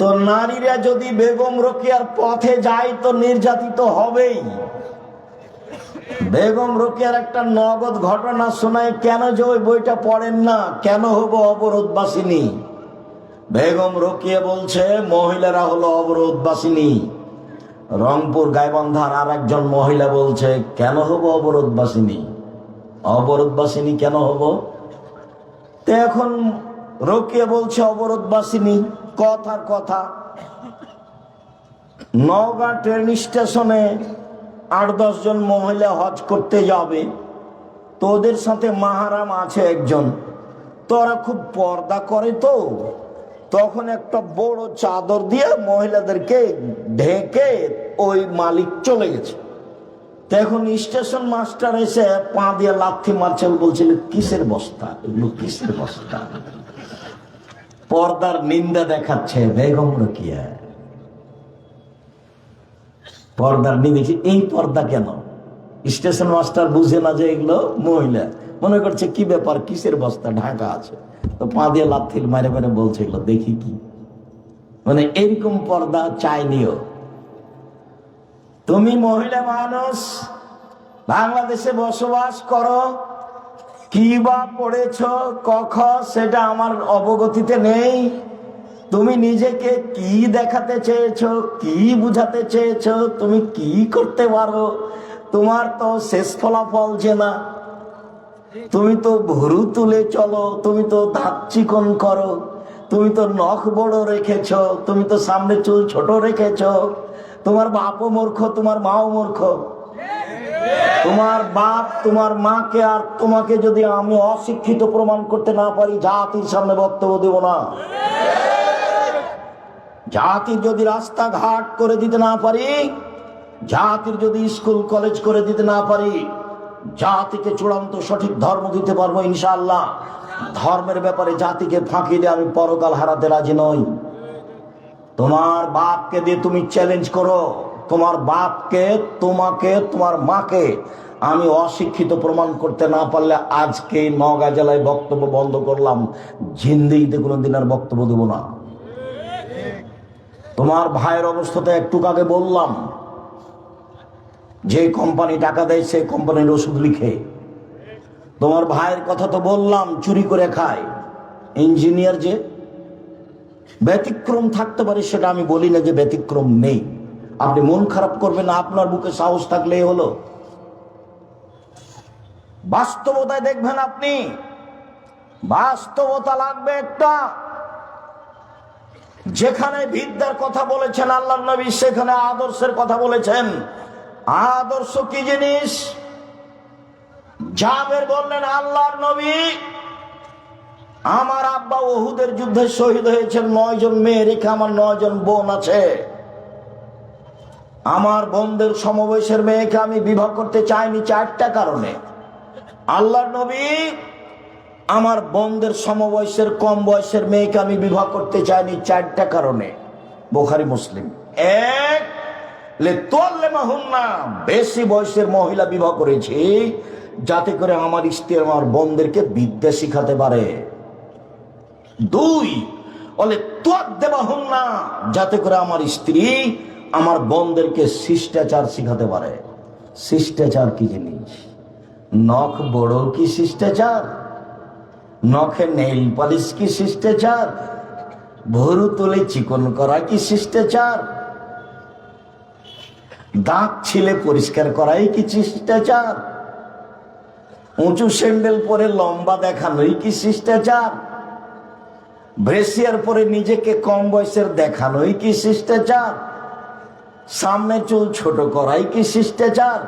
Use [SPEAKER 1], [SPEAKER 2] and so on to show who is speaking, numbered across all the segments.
[SPEAKER 1] তো নারীরা যদি বেগম রোকেয়ার পথে যায়, তো নির্যাতিত হবেই। বেগম রোকেয়ার একটা নগদ ঘটনা শোনায়, কেন যে ওই বইটা পড়েন না? কেন হব অবরোধবাসিনী? বেগম রোকিয়া বলছে, মহিলারা হলো অবরোধবাসিনী। রংপুর গাইবন্ধার আর একজন মহিলা বলছে, কেন হব অবরোধবাসিনী? অবরোধবাসিনী কেন হব? তো এখন রোকিয়া বলছে, অবরোধবাসিনী। কথার কথা। নওগাঁ ট্রেন স্টেশনে আট দশজন মহিলা হজ করতে যাবে। তো ওদের সাথে মাহারাম আছে একজন। তো ওরা খুব পর্দা করে তো। তখন একটা বড় চাদর দিয়ে মহিলাদেরকে ঢেকে ওই মালিক চলে গেছে। এখন স্টেশন মাস্টার এসে পা দিয়ে লাথি মারছেন বলছিল, কিসের বস্তা? এগুলো কিসের বস্তা? পর্দার নিন্দা দেখাচ্ছে বেগম রকিয়া পর্দার নিন্দা এই পর্দা কেন? স্টেশন মাস্টার বুঝে না যে এগুলো মহিলা। মনে করছে কি ব্যাপার, কিসের বস্তা? ঢাকা আছে। তো পা দিয়ে লাথিল মারে মারে বলছে এগুলো, দেখি কি? মানে এরকম পর্দা চাইনিও তুমি মহিলা মানুষ, বাংলাদেশে বসবাস করো কি বা পড়েছ কখ, সেটা আমার অবগতিতে নেই। তুমি নিজেকে কি দেখাতে চেয়েছো, কি বুঝাতে চেয়েছ, তুমি কি করতে পারো? তোমার তো শেষ ফলাফল যে না। তুমি তো ভুরু তুলে চলো, তুমি তো দাঁত চিকন করো, তুমি তো নখ বড় রেখেছ, তুমি তো সামনে চুল ছোট রেখেছ। তোমার বাপও মূর্খ, তোমার মাও মূর্খ। তোমার বাপ, তোমার মাকে আর তোমাকে যদি আমি অশিক্ষিত প্রমাণ করতে না পারি, জাতির সামনে বক্তব্য দেব না। জাতির যদি রাস্তাঘাট করে দিতে না পারি, জাতির যদি স্কুল, কলেজ করে দিতে না পারি, জাতিকে চূড়ান্ত সঠিক ধর্ম দিতে পারব ইনশাআল্লাহ। ধর্মের ব্যাপারে জাতিকে ফাঁকি দিয়ে আমি পরকাল হারাতে রাজি নই। তোমার বাপকে দিয়ে তুমি চ্যালেঞ্জ করো। তোমার বাপকে, তোমাকে, তোমার মাকে আমি অশিক্ষিত প্রমাণ করতে না পারলে আজকে নগা জেলায় বক্তব্য বন্ধ করলাম। জিন্দিগিতে কোনোদিন আর বক্তব্য দেবো না। তোমার ভাইয়ের অবস্থাতে একটু আগে বললাম। যে কোম্পানি টাকা দেয়, সেই কোম্পানির ওষুধ লিখে। তোমার ভাইয়ের কথা তো বললাম, চুরি করে খায়। ইঞ্জিনিয়ার যে ব্যতিক্রম থাকতে পারে সেটা আমি বলি না যে ব্যতিক্রম নেই। আপনি মন খারাপ করবেন না, আপনার বুকে সাহস থাকলেই হলো। বাস্তবতায় দেখবেন আপনি, বাস্তবতা লাগবে একটা। যেখানে বিদ্যার কথা বলেছেন, আল্লাহ নবী সেখানে আদর্শের কথা বলেছেন। আদর্শ কি জিনিস? জাবের বললেন, আল্লাহর নবী, আমার আব্বা ওহুদের যুদ্ধে শহীদ হয়েছেন নয় জন মেয়ে রেখে আমার নয় জন বোন আছে। আমার বোনদের সমবয়সের মেয়েকে আমি বিবাহ করতে চাইনি চারটা কারণে। আল্লাহর নবী আমার বোনদের সমবয়সের কম বয়সের মেয়েকে আমি বিবাহ করতে চাইনি চারটা কারণে। বোখারি মুসলিম। এক বেশি বয়সের মহিলা বিবাহ করেছি যাতে করে আমার স্ত্রী আমার বোনদেরকে বিদ্যা শিখাতে পারে। দুই বলে তোর দেবা হন না যাতে করে আমার স্ত্রী আমার বোনদেরকে শিষ্টাচার শিখাতে পারে। শিষ্টাচার কি জিনিস? নখ বড় কি শিষ্টাচার? নখে নেইল পালিশ কি শিষ্টাচার? ভরু তুলে চিকন করা কি শিষ্টাচার? দাঁত ছিলে পরিষ্কার করাই কি শিষ্টাচার? উঁচু স্যান্ডেল পরে লম্বা দেখানোই কি শিষ্টাচার? ব্রেসিয়ার পরে নিজেকে কম বয়সের দেখানোই কি শিষ্টাচার? সামনে চুল ছোট করাই কি শিষ্টাচার?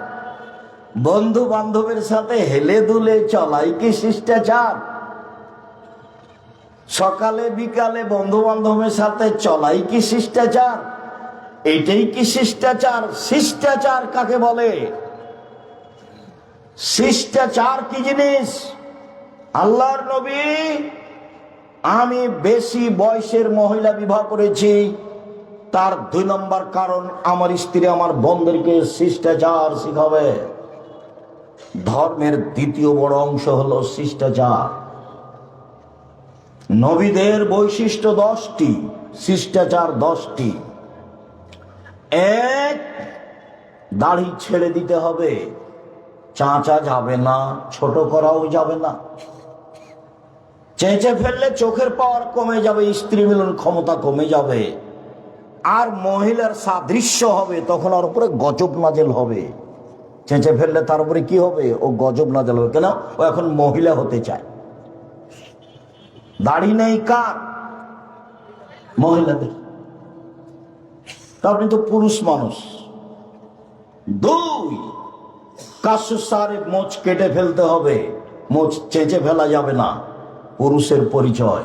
[SPEAKER 1] বন্ধু বান্ধবের সাথে হেলে দুলে চলাই কি শিষ্টাচার? সকালে বিকালে বন্ধু বান্ধবের সাথে চলাই কি শিষ্টাচার? এটাই কি শিষ্টাচার? শিষ্টাচার কাকে বলে? শিষ্টাচার কি জিনিস? আল্লাহর নবী, আমি বেশি বয়সের মহিলা বিবাহ করেছি। তার দুই নম্বর কারণ আমার স্ত্রী আমার বোনদেরকে শিষ্টাচার শিখাবে। ধর্মের দ্বিতীয় বড় অংশ হলো শিষ্টাচার। নবীদের বৈশিষ্ট্য দশটি, শিষ্টাচার দশটি। এক, দাড়ি ছেড়ে দিতে হবে। চাঁচা যাবে না, ছোট করাও যাবে না। চেঁচে ফেললে চোখের পাওয়ার কমে যাবে স্ত্রী মিলন ক্ষমতা কমে যাবে। আর মহিলার সাদৃশ্য হবে, তখন ওর উপরে গজব নাজেল হবে। চেঁচে ফেললে তার উপরে কি হবে? ও গজব নাজেল হবে। কেন? ও এখন মহিলা হতে চায়। দাড়ি নেই কার? মহিলাদের। আপনি তো পুরুষ মানুষ। দুই কাশুসারে মোচ কেটে ফেলতে হবে। মোচ চেঁচে ফেলা যাবে না। পুরুষের পরিচয়।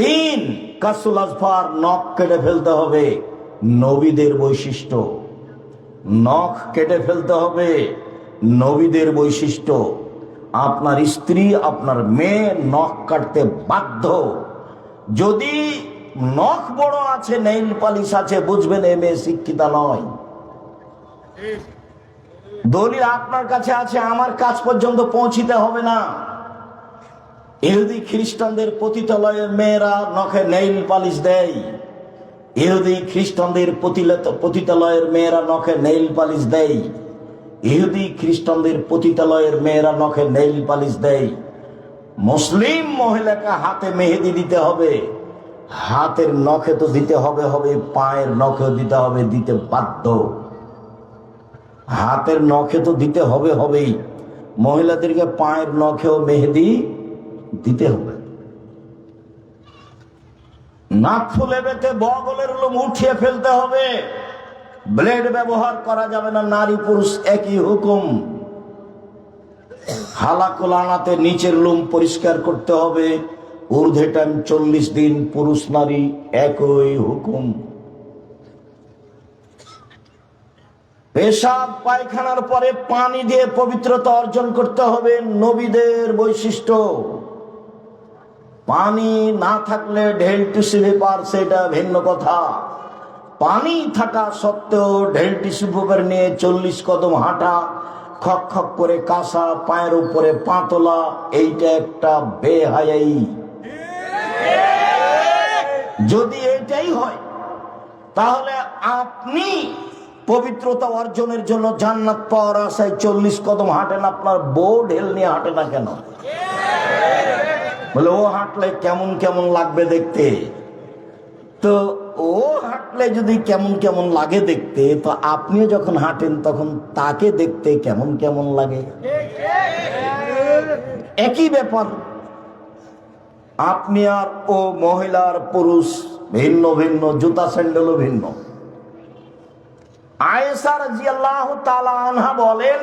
[SPEAKER 1] তিন কাসুল আজফার নখ কেটে ফেলতে হবে। নবীদের বৈশিষ্ট্য। নখ কেটে ফেলতে হবে। নবীদের বৈশিষ্ট্য। আপনার স্ত্রী, আপনার মেয়ে নখ কাটতে বাধ্য। যদি নখ বড় আছে, নেইল পালিশ আছে, বুঝবেন এ মেয়ে শিক্ষিতা নয়। দলিল আপনার কাছে আছে, আমার কাজ পর্যন্ত পৌঁছিতে হবে না। ইহুদি খ্রিস্টানদের পতিতালয়ের মেয়েরা নখে নেইল পালিশ দেয়। ইহুদি খ্রিস্টানদের পতিতালয়ের মেয়েরা নখে নেইল পালিশ দেয়। ইহুদি খ্রিস্টানদের পতিতালয়ের মেয়েরা নখে নেইল পালিশ দেয়। মুসলিম মহিলাকে হাতে মেহেদি দিতে হবে। হাতের নখে তো দিতে হবে হবে, পায়ের নখেও দিতে হবে, দিতে বাধ্য। হাতের নখে তো দিতে হবে, হবেই। মহিলাদেরকে পায়ের নখেও মেহেদি দিতে হবে। নাক ফুলে বেতে বগলের লোম উঠিয়ে ফেলতে হবে। ব্লেড ব্যবহার করা যাবে না, নারী পুরুষ একই হুকুম। হালাকুল আনাতে নিচের লোম পরিষ্কার করতে হবে। ঊর্ধ্বে টাইম চল্লিশ দিন পুরুষ নারী একই হুকুম। পেশাব, পায়খানার পরে পানি দিয়ে পবিত্রতা অর্জন করতে হবে। নবীদের বৈশিষ্ট্য। পানি না থাকলে ঢেল টিস্যু পেপার সেটা ভিন্ন কথা। পানি থাকা সত্ত্বেও ঢেল টিস্যু পেপার নিয়ে চল্লিশ কদম হাঁটা, খক খক করে কাঁসা, পায়ের উপরে পাতলা এইটা একটা বেহায়াই। যদি এটাই হয়, তাহলে আপনি পবিত্রতা অর্জনের জন্য জান্নাত পাওয়ার আশায় চল্লিশ কদম হাঁটেন, আপনার বউ ঢেল নিয়ে হাঁটে না কেন? বলে, ও হাঁটলে কেমন কেমন লাগবে দেখতে? তো ও হাঁটলে যদি কেমন কেমন লাগে দেখতে, তো আপনিও যখন হাঁটেন তখন তাকে দেখতে কেমন কেমন লাগে। একই ব্যাপার, আপনি আর ও মহিলার পুরুষ ভিন্ন ভিন্ন, জুতা স্যান্ডেলও ভিন্ন। আয়েসা রাজিয়াল্লাহু তাআলা আনহা বলেন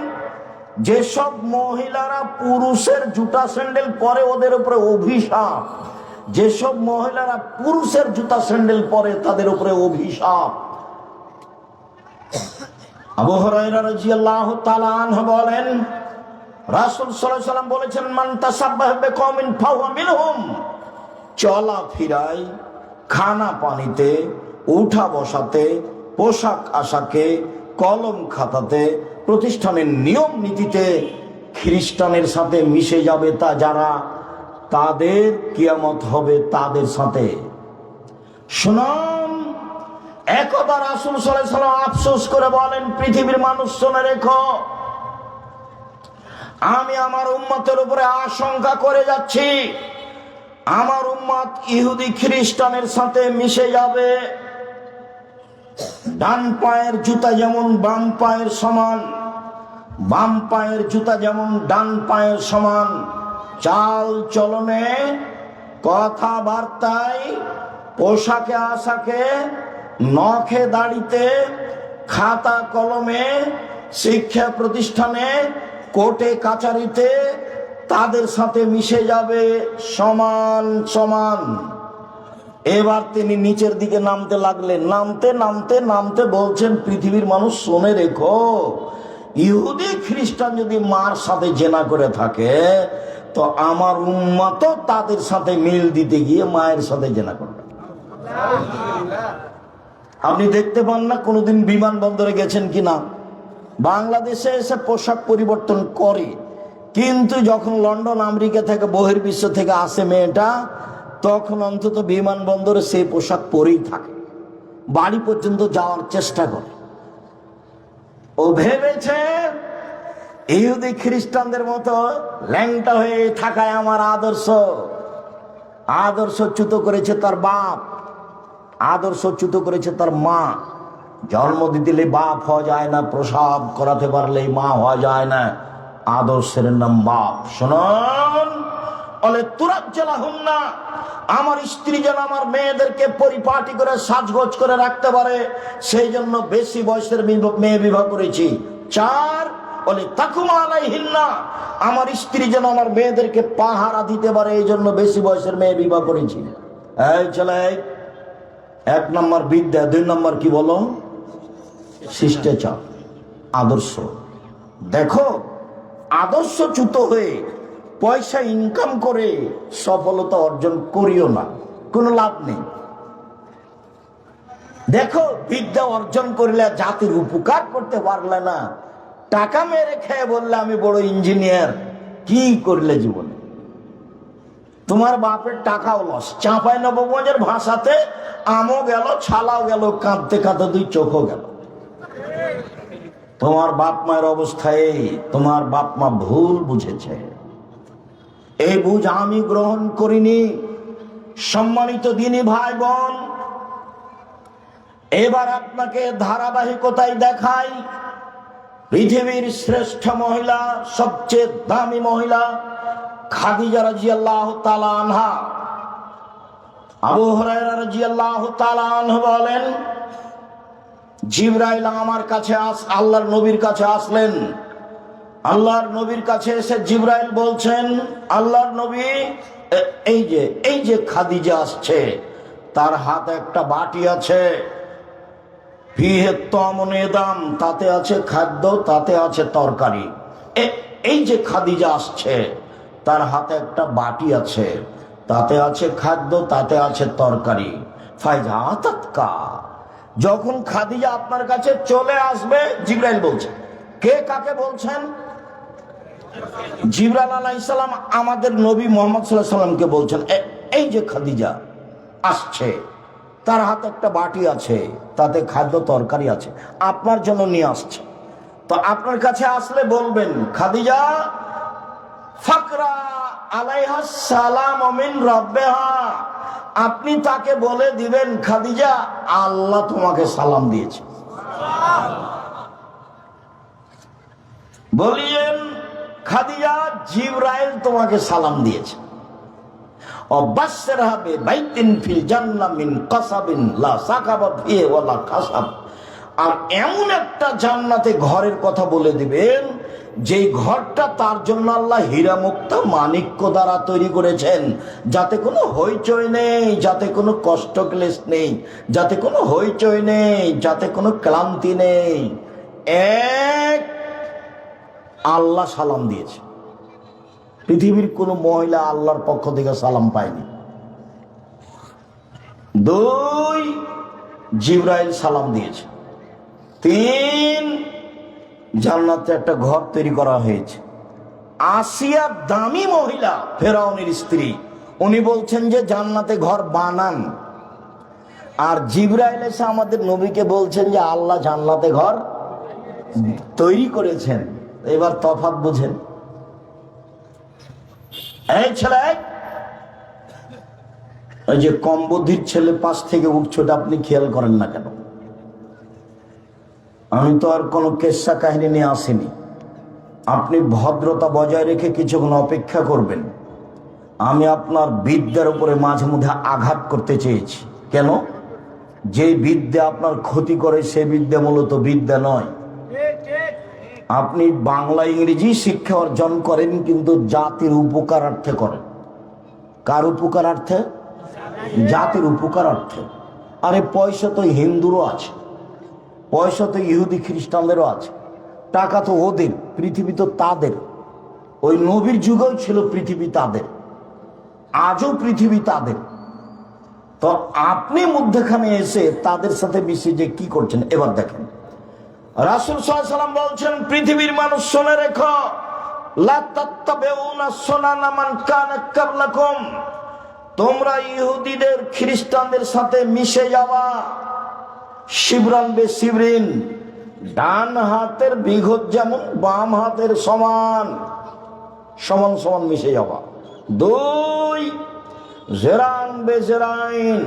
[SPEAKER 1] যেসব মহিলারা পুরুষের জুতা স্যান্ডেল পরে ওদের উপরে অভিশাপ, যেসব মহিলারা পুরুষের জুতা স্যান্ডেল পরে তাদের উপরে অভিশাপ। বলেন, রাসূল সাল্লাম বলেছেন, মান তাসাব্বাহ বিকওমিন ফাহুয়া মিনহুম। চলা ফিরাই খানা পানিতে, উঠা বসাতে, পোশাক আশাকে কলম খাতাতে প্রতিষ্ঠানের নিয়ম নীতিতে খ্রিস্টানের সাথে মিশে যাবে তা যারা, তাদের কিয়ামত হবে তাদের সাথে। শুনুন, একদা রাসুল সাল্লাম আফসোস করে বলেন, পৃথিবীর মানুষ শুনে রেখো, আমি আমার উম্মতের উপরে আশঙ্কা করে যাচ্ছি, আমার উম্মত ইহুদি খ্রিস্টানের সাথে মিশে যাবে। ডান পায়ের জুতা যেমন বাম পায়ের সমান, বাম পায়ের জুতা যেমন ডান পায়ের সমান। চাল চলনে কথাবার্তায়, পোশাকে আশাকে, নখে দাড়িতে, খাতা কলমে, শিক্ষা প্রতিষ্ঠানে, কোর্টে কাচারিতে তাদের সাথে মিশে যাবে সমান সমান। এবার তিনি নিচের দিকে নামতে লাগলেন। নামতে নামতে নামতে বলছেন, পৃথিবীর মানুষ শোনে রেখো, ইহুদি, খ্রিস্টান যদি মার সাথে জেনা করে থাকে, তো আমার উম্মত তাদের সাথে মিল দিতে গিয়ে মায়ের সাথে জেনা করবে। আপনি দেখতে পান না, কোনোদিন বিমানবন্দরে গেছেন কি না বাংলাদেশে এসে পোশাক পরিবর্তন করে, কিন্তু যখন লন্ডন, আমেরিকা থেকে বহির্বিশ্ব থেকে আসে মেয়েটা তখন অন্তত বিমানবন্দরে সেই পোশাক পরেই থাকে। বাড়ি পর্যন্ত যাওয়ার চেষ্টা করে। ও ভেবেছে, ইহুদি খ্রিস্টানদের মতো ল্যাংটা হয়ে থাকায় আমার আদর্শ। আদর্শচ্যুত করেছে তার বাপ। আদর্শ আদর্শচ্যুত করেছে তার মা। জন্ম দিলে বাপ হওয়া যায় না, প্রসাব করাতে পারলে মা হওয়া যায় না। আদর্শের নাম বাপ। শুনুন। আমার স্ত্রী যেন আমার মেয়েদেরকে পরিপাটি করে সাজগোজ করে রাখতে পারে, সেই জন্য বেশি বয়সের মেয়ে বিবাহ করেছি। চার, বলে, তাকুমা আলাইহিন না আমার স্ত্রী যেন আমার মেয়েদেরকে পাহারা দিতে পারে, এই জন্য বেশি বয়সের মেয়ে বিবাহ করেছি। এক নম্বর বিদ্যা, দুই নম্বর কি বলো? শিষ্টাচার, আদর্শ। দেখো আদর্শ আদর্শচ্যুত হয়ে পয়সা ইনকাম করে সফলতা অর্জন করিও না। কোনো লাভ নেই। দেখো, বিদ্যা অর্জন করলে জাতির উপকার করতে পারলে না। টাকা মেরে খেয়ে বললে, আমি বড় ইঞ্জিনিয়ার কি করলে জীবনে? তোমার বাপের টাকাও লস চাঁপাই নবগঞ্জের ভাষাতে, আমও গেল, ছালাও গেল, কাঁদতে কাঁদতে দুই চোখও গেল। তোমার বাপ মায়ের অবস্থায় তোমার বাপ মা ভুল বুঝেছে। এই বুঝ আমি গ্রহণ করিনি। সম্মানিত দিনী ভাই বোন এবার আপনাকে ধারাবাহিকতায় দেখাই। পৃথিবীর শ্রেষ্ঠ মহিলা, সবচেয়ে দামি মহিলা, খাদিজা রাজিয়াল্লাহ তাআলা আনহা। তাআলা আনহু বলেন, জিবরাইল আমার কাছে আস, আল্লাহর নবীর কাছে আসলেন। আল্লাহর নবীর কাছে এসে জিবরাইল বলছেন, আল্লাহর নবী এই যে এই যে খাদিজা আসছে, তার হাতে একটা বাটি আছে। দাম তাতে আছে খাদ্য, তাতে আছে তরকারি। এই যে খাদিজা আসছে, তার হাতে একটা বাটি আছে। তাতে আছে খাদ্য, তাতে আছে তরকারি। যখন খাদিজা আপনার কাছে চলে আসবে, জিব্রাইল বলছে, কে কাকে বলছেন? জিবরাল আলাইসালাম আমাদের নবী মোহাম্মদ সাল্লাহ সাল্লামকে বলছেন এই যে খাদিজা আসছে, তার হাতে একটা বাটি আছে, তাতে খাদ্য তরকারি আছে, আপনার জন্য নিয়ে আসছে। তো আপনার কাছে আসলে বলবেন, খাদিজা, ফাকরা আলাইহা সালাম অমিন রব্বেহা, আপনি তাকে বলে দিবেন, খাদিজা, আল্লাহ তোমাকে সালাম দিয়েছে। বলিয়েন খাদিজা জিব্রাইল তোমাকে সালাম দিয়েছে। অবাসের হবে বাইতিন ফিল জান্নাহ মিন কাসাবিন আর এমন একটা জান্নাতে ঘরের কথা বলে দিবেন, যেই ঘরটা তার জন্য আল্লাহ হীরা মুক্তা মানিক্য দ্বারা তৈরি করেছেন। যাতে কোনো হইচই নেই, যাতে কোনো কষ্ট ক্লেশ নেই, যাতে কোনো হইচই নেই, যাতে কোনো ক্লান্তি নেই। এক আল্লাহ সালাম দিয়েছে। পৃথিবীর কোন মহিলা আল্লাহর পক্ষ থেকে সালাম পায়নি। দুই, জিব্রাইল সালাম দিয়েছে। তিন, জান্নাতে একটা ঘর তৈরি করা হয়েছে। আসিয়া দামি মহিলা, ফেরাউনের স্ত্রী, উনি বলছেন যে জান্নাতে ঘর বানান। আর জিব্রাইল এসে আমাদের নবীকে বলছেন যে আল্লাহ জান্নাতে ঘর তৈরি করেছেন। এবার তফাৎ বুঝেন। এই ছেলে, ওই যে কম বুদ্ধির ছেলে পাশ থেকে উঠছোটা আপনি খেয়াল করেন না কেন? আমি তো আর কোনো কেসা কাহিনী নিয়ে আসিনি। আপনি ভদ্রতা বজায় রেখে কিছুক্ষণ অপেক্ষা করবেন। আমি আপনার বিদ্যার উপরে মাঝে মধ্যে আঘাত করতে চেয়েছি। কেন? যে বিদ্যা আপনার ক্ষতি করে, সে বিদ্যা মূলত বিদ্যা নয়। আপনি বাংলা ইংরেজি শিক্ষা অর্জন করেন কিন্তু জাতির উপকারার্থে করেন। কার উপকারার্থে? জাতির উপকারার্থে। আরে পয়সা তো হিন্দুরও আছে, পয়সা তো ইহুদি খ্রিস্টানদেরও আছে, টাকা তো ওদের, পৃথিবী তো তাদের। ওই নবীর যুগেও ছিল পৃথিবী তাদের, আজও পৃথিবী তাদের। তো আপনি মধ্যখানে এসে তাদের সাথে মিশে যে কি করছেন, এবার দেখেন। রাসুল সাল্লাম বলছেন, পৃথিবীর মানুষ শুনে রেখো তোমরা ইহুদিদের, খ্রিস্টানদের সাথে মিশে যাওয়া শিবরান বে শিবরিন, ডান হাতের বিঘত যেমন, বাম হাতের সমান সমান সমান মিশে যাওয়া। দুই, জেরান বে জেরাইন,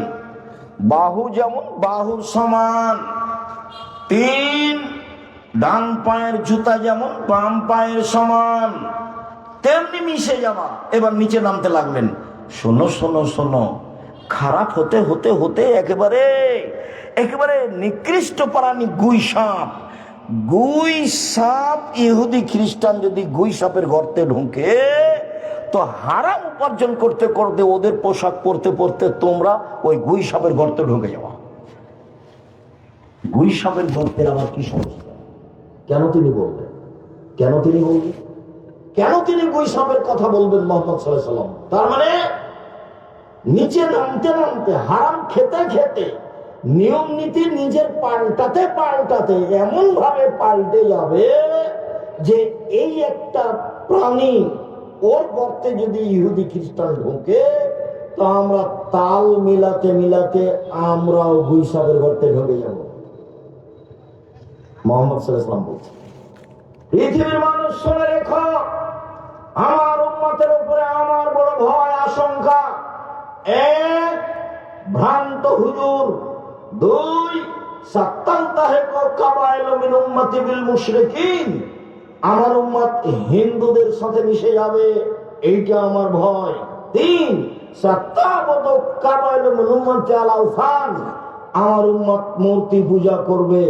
[SPEAKER 1] বাহু যেমন বাহুর সমান। তিন ডান পায়ের জুতা যেমন, বাম পায়ের সমান, তেমনি মিশে যাওয়া। এবার নিচে নামতে লাগলেন। শোনো শোনো শোনো, খারাপ হতে হতে হতে একেবারে একেবারে নিকৃষ্ট প্রাণী গুই সাপ। গুই সাপ, ইহুদি খ্রিস্টান যদি গুই সাপের গর্তে ঢুকে, তো হারাম উপার্জন করতে করতে, ওদের পোশাক পরতে পরতে তোমরা ওই গুই সাপের গর্তে ঢুকে যাওয়া। গুই সাপের গর্তের আবার কি সমস্যা? কেন তিনি বলবেন? কেন তিনি বলবেন? কেন তিনি সাপের কথা বলবেন মোহাম্মদ সাল্লাম তার মানে নিচে নামতে নামতে, হারাম খেতে খেতে, নিয়ম নীতি নিজের পাল্টাতে পাল্টাতে এমন ভাবে পাল্টে যাবে যে এই একটা প্রাণী ওর গর্তে যদি ইহুদি খ্রিস্টান ঢোকে, তো আমরা তাল মিলাতে মিলাতে আমরাও সাপের গর্তে ঢুকে যাব। মোহাম্মদ সাল্লাম পৃথিবীর মানুষ শুনে রেখো, আমার উন্মতের উপরে আমার বড় ভয়, আশঙ্কা। এক, ভ্রান্ত হুজুর। দুই আমার উম্মত হিন্দুদের সাথে মিশে যাবে, এইটা আমার ভয়। তিন আমার উম্মত মূর্তি পূজা করবে।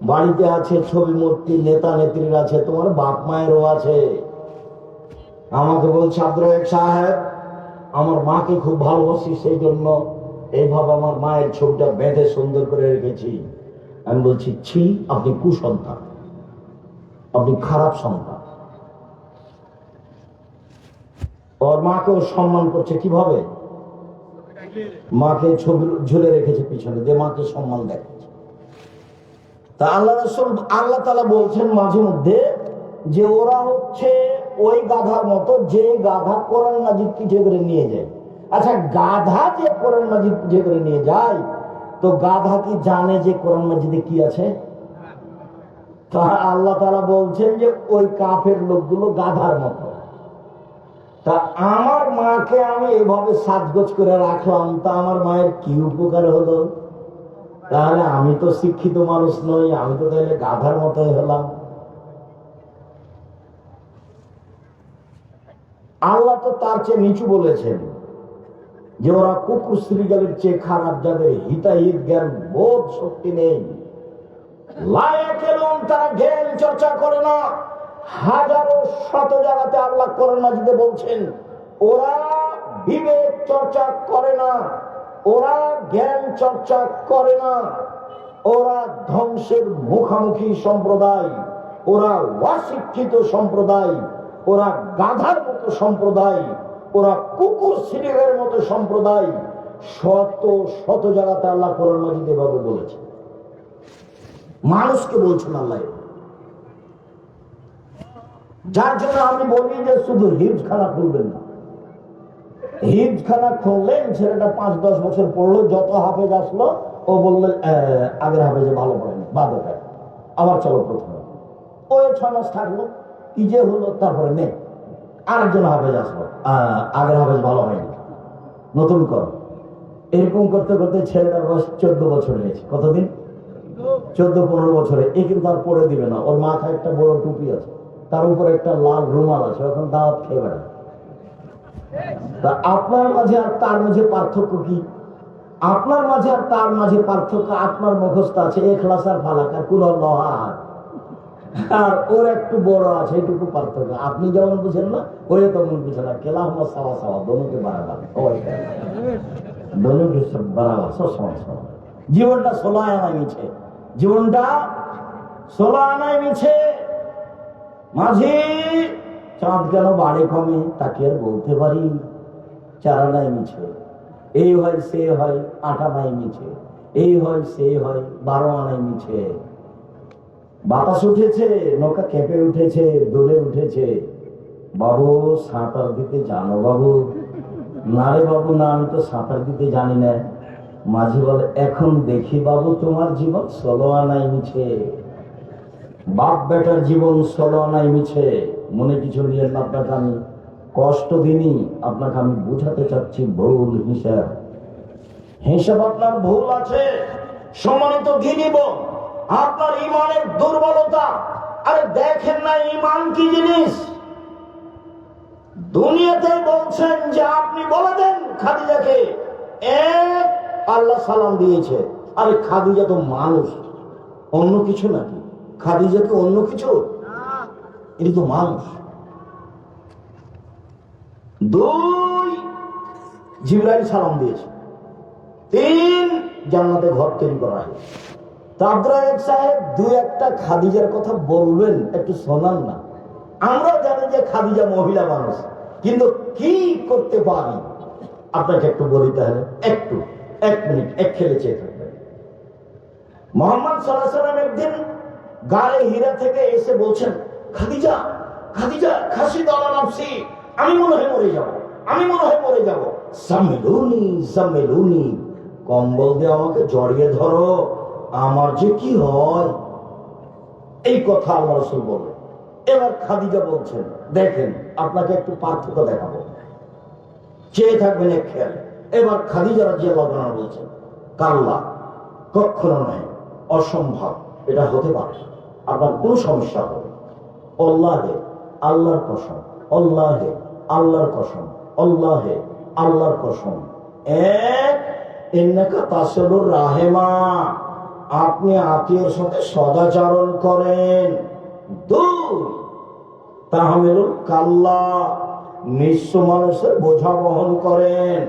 [SPEAKER 1] বাড়িতে আছে, ছবি মূর্তি, নেতা নেত্রীর আছে, তোমার বাপ মায়েরও আছে। আমাকে বলছে আব্দুল সাহেব, আমার মাকে খুব ভালোবাসি সেই জন্য এইভাবে আমার মায়ের ছবিটা বেঁধে সুন্দর করে রেখেছি। আমি বলছি, ছি, আপনি কুসন্তান। আপনি খারাপ সন্তান। ওর মাকেও সম্মান করছে কীভাবে? মাকে ছবি ঝুলে রেখেছে পিছনে, যে মাকে সম্মান দেখাচ্ছে। তা আল্লাহ রসুল আল্লাহ তালা বলছেন মাঝে মধ্যে যে ওরা হচ্ছে ওই গাধার মতো যে গাধা কোরআন মাজিদ পিঠে করে নিয়ে যায়। আচ্ছা গাধা যে কোরআন মাজিদ পিঠে করে নিয়ে যায়, তো গাধা কি জানে যে কোরআন মাজিদে কি আছে? তা আল্লাহ তালা বলছেন যে ওই কাফের লোকগুলো গাধার মতো। তা আমার মাকে আমি এভাবে সাজগোজ করে রাখলাম, তা আমার মায়ের কি উপকার হলো? তাহলে আমি তো শিক্ষিত মানুষ নই, আমি তো তাহলে গাধার মতোই হলাম। আল্লাহ তো তার চেয়ে নিচু বলেছেন যে ওরা কুকুর শ্রীগালের চেয়ে খারাপ, যাদের হিতাহিত জ্ঞান, বোধ শক্তি নেই। তারা জ্ঞান চর্চা করে না। হাজারো শত জায়গাতে আল্লাহ করেন মাজিদে বলছেন, ওরা বিবেক চর্চা করে না। ওরা জ্ঞান চর্চা করে না। ওরা ধ্বংসের মুখামুখি সম্প্রদায়। ওরা অশিক্ষিত সম্প্রদায়। ওরা গাধার মতো সম্প্রদায়। ওরা কুকুর সিরিগের মতো সম্প্রদায়। শত শত জায়গাতে আল্লাহ কোরআন মাজিদ এভাবে বলেছে। মানুষকে বলছেন আল্লাহ। যার জন্য আমি বলি যে শুধু হিজখানা খুলবেন না। হিজখানা খুললেন ছেলেটা পাঁচ, দশ বছর পড়ল, যত হাফেজ আসলো, ও বললেন আগের হাফেজে ভালো পড়েনি, বাদ ওটাই আবার চলো প্রথমে ওই ছয় মাস থাকল, কি যে হলো, তারপরে নেই আরেকজন হাফেজ আসলো আগের হাফেজ ভালো হয়নি, নতুন কর। এরকম করতে করতে ছেলেটার বয়স চোদ্দ বছর হয়েছে। কতদিন? চোদ্দ, পনেরো বছরে। এ কিন্তু আর পরে দিবে না। ওর মাথায় একটা বড় টুপি আছে, তার উপরে একটা লাল রুমাল আছে এখন দাওয়াত খেয়ে বেড়ায়। তা আপনার মাঝে আর তার মাঝে পার্থক্য কি? আপনার মাঝে আর তার মাঝে পার্থক্য আপনার মুখস্থ আছে, এখলাস আর ফালাক আর আহাদ। আর ওর একটু বড় আছে, এটুকু পার্থক্য। আপনি যেমন বুঝেন না ওই তেমন বুঝে না। কেলা হলো সাওয়া সাওয়া, দোনোকে বাড়াবার দোনোকে বাড়াবার সব সমান। জীবনটা ষোলো আনায় মিছে। জীবনটা ষোলো আনায় মিছে। মাঝে চাঁদ কেন বাড়ে কমে তাকে আর বলতে পারি চারা নাই মিছে। এই হয়, সে হয়, আটা নাই মিছে। এই হয়, সে হয়, বারো আনাই মিছে। বাতাস উঠেছে, নৌকা কেঁপে উঠেছে, দোলে উঠেছে। বাবু, সাঁতার দিতে জানো বাবু? না রে বাবু, না, আমি তো সাঁতার দিতে জানি না। মাঝি বলে, এখন দেখি বাবু, তোমার জীবন ষোলো আনাই মিছে। বাপ বেটার জীবন ষোলো মিছে, মনে কিছু নিয়ে আপনাকে আমি কষ্ট দিনই আপনাকে আমি বুঝাতে চাচ্ছি ভুল হিসাব। হিসাব আপনার ভুল আছে, সম্মানিত ঘিনিব আপনার ইমানের দুর্বলতা, আরে দেখেন না ইমান কি জিনিস? দুনিয়াতে বলছেন যে আপনি বলে দেন খাদিজাকে, এক আল্লাহ সালাম দিয়েছে, আরে খাদিজা তো মানুষ, অন্য কিছু নাকি? খাদিজা কি অন্য কিছু? এটা তো মানুষ। দুই, জিবরাইল সালাম দিয়েছে। তিন জান্নাতে ঘর তৈরি করা হয় আব্দুল সাহেব, দুই একটা খাদিজার কথা বলবেন, একটু শোনান না। আমরা জানি যে খাদিজা মহিলা মানুষ, কিন্তু কি করতে পারি? আপনাকে একটু বলি তাহলে। একটু, এক মিনিট, এক খেলে চেয়ে থাকবেন। মোহাম্মদ সাল্লাহ সাল্লাম একদিন গাড়ে হীরা থেকে এসে বলছেন, খাদিজা খাদিজা, খাসি দলা নামছি আমি মনে হয় মরে যাব, আমি মনে হয় মরে যাব। সামেলুনি সামেলুনি, কম্বল দিয়ে আমাকে জড়িয়ে ধরো, আমার যে কি হয়? এই কথা আল্লাহ রসুল বলে এবার খাদিজা বলছেন, দেখেন, আপনাকে একটু পার্থক্য দেখাবো। চেয়ে থাকবেন এক খেয়াল, এবার খাদিজা রাজিয়া বলছেন, কাল্লা কখনো নয়, অসম্ভব, এটা হতে পারে। আপনার কোন সমস্যা হবে অল্লাহে আল্লাহর কসম অল্লাহে আল্লাহর কসম অল্লাহে আল্লাহর কসম। এক, ইন্নাকা তাসলুর রাহেমা। আপনি আত্মীয়ের সাথে সদাচরণ করেন। দুই, তাহমিলুল কাল্লা, নিঃস্ব মানুষের বোঝা বহন করেন।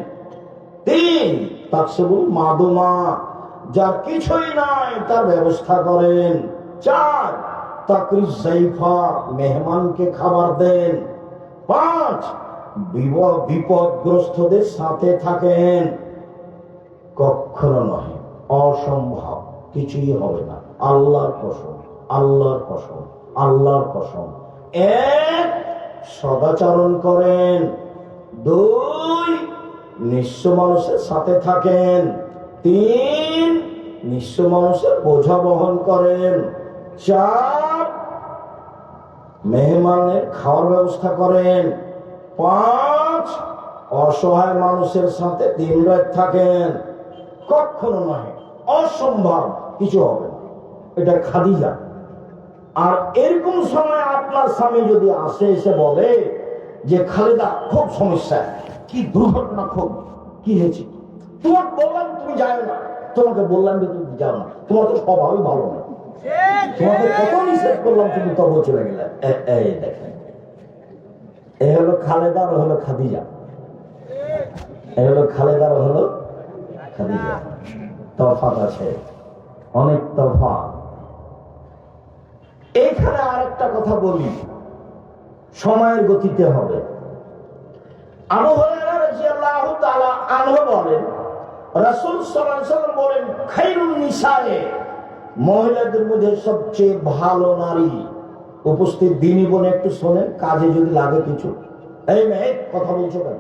[SPEAKER 1] তিন, তাকসিবুল মাদুমা যার কিছুই নাই তার ব্যবস্থা করেন। চার তাকরিজ জাইফা মেহমানকে খাবার দেন। পাঁচ বিপদগ্রস্তদের সাথে থাকেন। কখনো নয়, অসম্ভব, কিছুই হবে না। আল্লাহর কসম আল্লাহর কসম আল্লাহর কসম। এক, সদাচরণ করেন। দুই, নিঃস্ব মানুষের সাথে থাকেন। তিন, নিঃস্ব মানুষের বোঝা বহন করেন। চার মেহমানের খাওয়ার ব্যবস্থা করেন। পাঁচ, অসহায় মানুষের সাথে দিন রাত থাকেন। কখনো নয়, অসম্ভব কিছু হবে না। এটা খাদিজা। আর এরকম সময় আপনার স্বামী যদি আসে, এসে বলে যে, খালেদা, খুব সমস্যা। কি দুর্ঘটনা খুব, কি হয়েছে? তোমাকে বললাম, তুমি যাও না। তোমাকে বললাম যে, তুমি যাও না। তোমার তো স্বভাবই ভালো না তোমাকে কত নিষেধ করলাম তুমি তবু চলে গেলে দেখেন। এ হলো খালেদার হলো খাদিজা। এ হলো খালেদার হলো খাদিজা। তফাত আছে। অনেক তফাৎ এইখানে আরেকটা কথা বলি। সময়ের গতিতে হবে। আবু হুরায়রা রাদিয়াল্লাহু তাআলা আনহু বলেন, রাসূল সাল্লাল্লাহু আলাইহি ওয়াসাল্লাম বলেন, খাইরুন নিসায়ে। মহিলাদের মধ্যে সবচেয়ে ভালো নারী উপস্থিত দিনই বলে একটু শোনেন, কাজে যদি লাগে কিছু। এই মেয়ে, কথা বলছো কেন?